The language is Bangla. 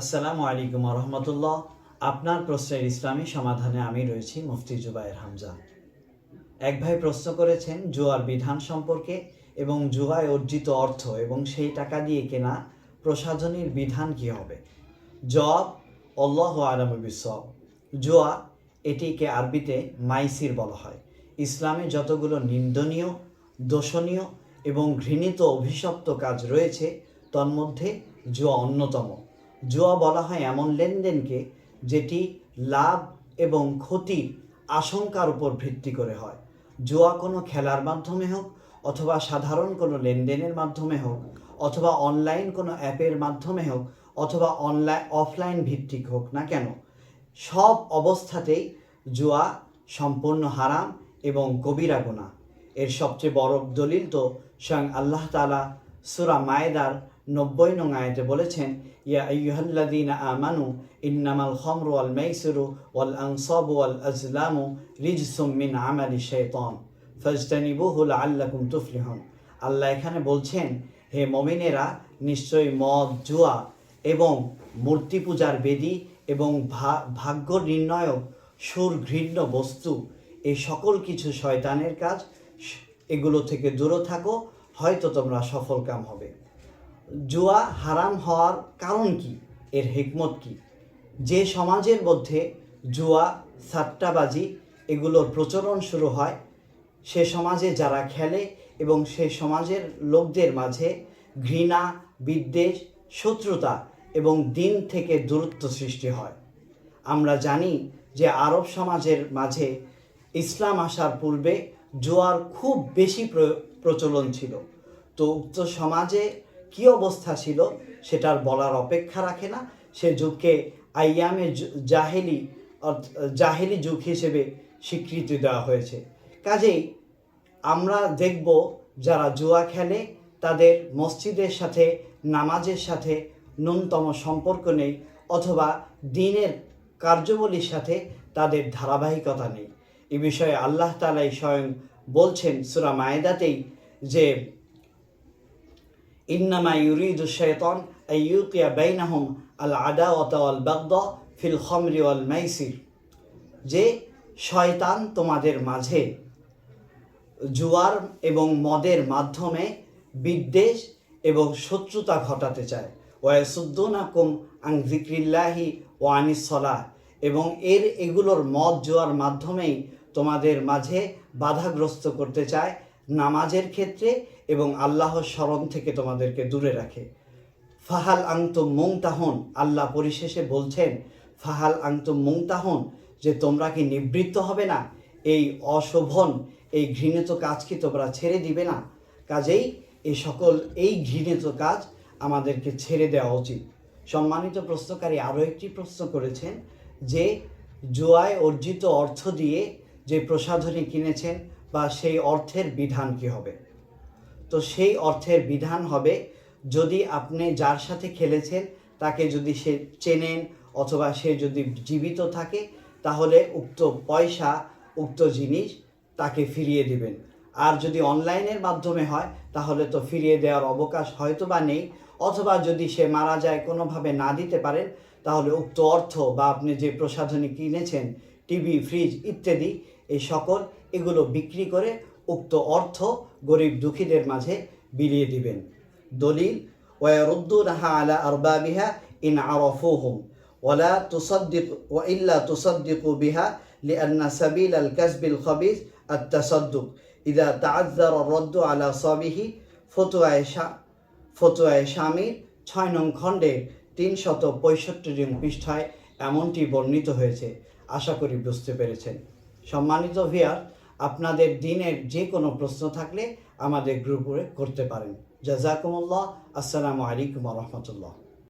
আসসালামু আলাইকুম রহমতুল্লাহ। আপনার প্রশ্নের ইসলামী সমাধানে আমি রয়েছি মুফতি জুবায়ের হামজা। এক ভাই প্রশ্ন করেছেন, জুয়ার বিধান সম্পর্কে এবং জুয়ায় অর্জিত অর্থ এবং সেই টাকা দিয়ে কেনা প্রসাধনীর বিধান কি হবে? জব অল্লাহ আলম বিসব জুয়া এটিকে আরবিতে মাইসির বলা হয়। ইসলামে যতগুলো নিন্দনীয়, দোষণীয় এবং ঘৃণিত অভিশপ্ত কাজ রয়েছে, তন্মধ্যে জুয়া অন্যতম। জুয়া বলা হয় এমন লেনদেনকে যেটি লাভ এবং ক্ষতির আশঙ্কার উপর ভিত্তি করে হয়। জুয়া কোনো খেলার মাধ্যমে হোক অথবা সাধারণ কোনো লেনদেনের মাধ্যমে হোক অথবা অনলাইন কোনো অ্যাপের মাধ্যমে হোক অথবা অনলাইন অফলাইন ভিত্তিক হোক না কেন, সব অবস্থাতেই জুয়া সম্পূর্ণ হারাম এবং কবিরা গোনা এর সবচেয়ে বড় দলিল তো স্বয়ং আল্লাহ তালা সুরা মায়েদার নব্বই নং আয়াতে বলেছেন, ইয়া আইয়ুহাল্লাযীনা আমানু, ইন্নামাল খামরু ওয়াল মাইসিরু ওয়াল আনসাবু ওয়াল আজলামু রিজসুম মিন আমালি শাইতান, ফাজতানিবুহু লাআল্লাকুম তুফলিহুন। আল্লাহ এখানে বলছেন, হে মমিনেরা, নিশ্চয়ই মদ, জুয়া এবং মূর্তি পূজার বেদী এবং ভাগ্য নির্ণয়ক সুর ঘৃণ্য বস্তু এই সকল কিছু শয়তানের কাজ, এগুলো থেকে দূরে থাকো, হয়তো তোমরা সফল কাম হবে। জুয়া হারাম হওয়ার কারণ কি? এর হিকমত কি? যে সমাজের মধ্যে জুয়া, সাট্টাবাজি এগুলোর প্রচলন শুরু হয়, সে সমাজে যারা খেলে এবং সে সমাজের লোকদের মাঝে ঘৃণা, বিদ্বেষ, শত্রুতা এবং দিন থেকে দূরত্ব সৃষ্টি হয়। আমরা জানি যে আরব সমাজের মাঝে ইসলাম আসার পূর্বে জোয়ার খুব বেশি প্র- প্রচলন ছিল। তো উক্ত সমাজে কী অবস্থা ছিল সেটার বলার অপেক্ষা রাখে না। সে যুগকে আইয়ামে জাহেলি জাহেলি যুগ হিসেবে স্বীকৃতি দেওয়া হয়েছে। কাজেই আমরা দেখব যারা জুয়া খেলে তাদের মসজিদের সাথে, নামাজের সাথে ন্যূনতম সম্পর্ক নেই অথবা দিনের কার্যবলীর সাথে তাদের ধারাবাহিকতা নেই। এ বিষয়ে আল্লাহ তালাই স্বয়ং বলছেন সুরা মায়েদাতেই যে ইন্নামা ইউরিদু শৈতন আইয়ুকিয়া বাইনাহুম আল আদাওয়াতা ওয়াল বাগদা ফিল মাইসির। যে শয়তান তোমাদের মাঝে জুয়ার এবং মদের মাধ্যমে বিদ্বেষ এবং শত্রুতা ঘটাতে চায়। ওয়াসুদ্দুনাকুম আং জিক্রিল্লাহি ও আনিসলাহ এবং এর এগুলোর মদ জোয়ার মাধ্যমেই তোমাদের মাঝে বাধাগ্রস্ত করতে চায়। নামাজের ক্ষেত্রে এবং আল্লাহর স্মরণ থেকে তোমাদেরকে দূরে রাখে। ফাহাল আংতুম মুংতাহন আল্লাহ পরিশেষে বলছেন, ফাহাল আংতুম মুংতাহন যে তোমরা কি নিবৃত্ত হবে না? এই অশোভন, এই ঘৃণিত কাজ কি তোমরা ছেড়ে দিবে না? কাজেই এই সকল, এই ঘৃণিত কাজ আমাদেরকে ছেড়ে দেওয়া উচিত। সম্মানিত প্রশ্নকারী আরও একটি প্রশ্ন করেছেন যে, জুয়ায় অর্জিত অর্থ দিয়ে যে প্রসাধনী কিনেছেন বা সেই অর্থের বিধান কি হবে? তো সেই অর্থের বিধান হবে যদি আপনি যার সাথে খেলেছেন তাকে যদি সে চেনেন অথবা সে যদি জীবিত থাকে, তাহলে উক্ত পয়সা, উক্ত জিনিস তাকে ফিরিয়ে দিবেন। আর যদি অনলাইনের মাধ্যমে হয়, তাহলে তো ফিরিয়ে দেওয়ার অবকাশ হয়তো বা নেই, অথবা যদি সে মারা যায় কোনোভাবে না দিতে পারেন, তাহলে উক্ত অর্থ বা আপনি যে প্রসাধনী কিনেছেন, টিভি, ফ্রিজ ইত্যাদি, এই সকল এগুলো বিক্রি করে উক্ত অর্থ গরিব দুঃখীদের মাঝে বিলিয়ে দিবেন। দলিল ওয়ারুদ্দু রাহা আলা আরবা বিহা ইন আরফোহম ওলা তুসদ্দিক ওয়াইল্লা তুসদ্দিকু বিহা লিআন্না সাবিল আল কাসবিল খবিস আত্তাসদ্দুক, ইদা তাজ্জার রদ্দু আলা সবিহি, ফতুয়ায় শা, ফতুয়ায় স্বামীর ছয় নং খণ্ডের তিনশত পঁয়ষট্টি নং পৃষ্ঠায় এমনটি বর্ণিত হয়েছে। আশা করি বুঝতে পেরেছেন। সম্মানিত ভিয়ার আপনাদের দিনের যে কোনো প্রশ্ন থাকলে আমাদের গ্রুপে করতে পারেন। জাজাকুমুল্লাহ। আসসালামু আলাইকুম রহমতুল্লাহ।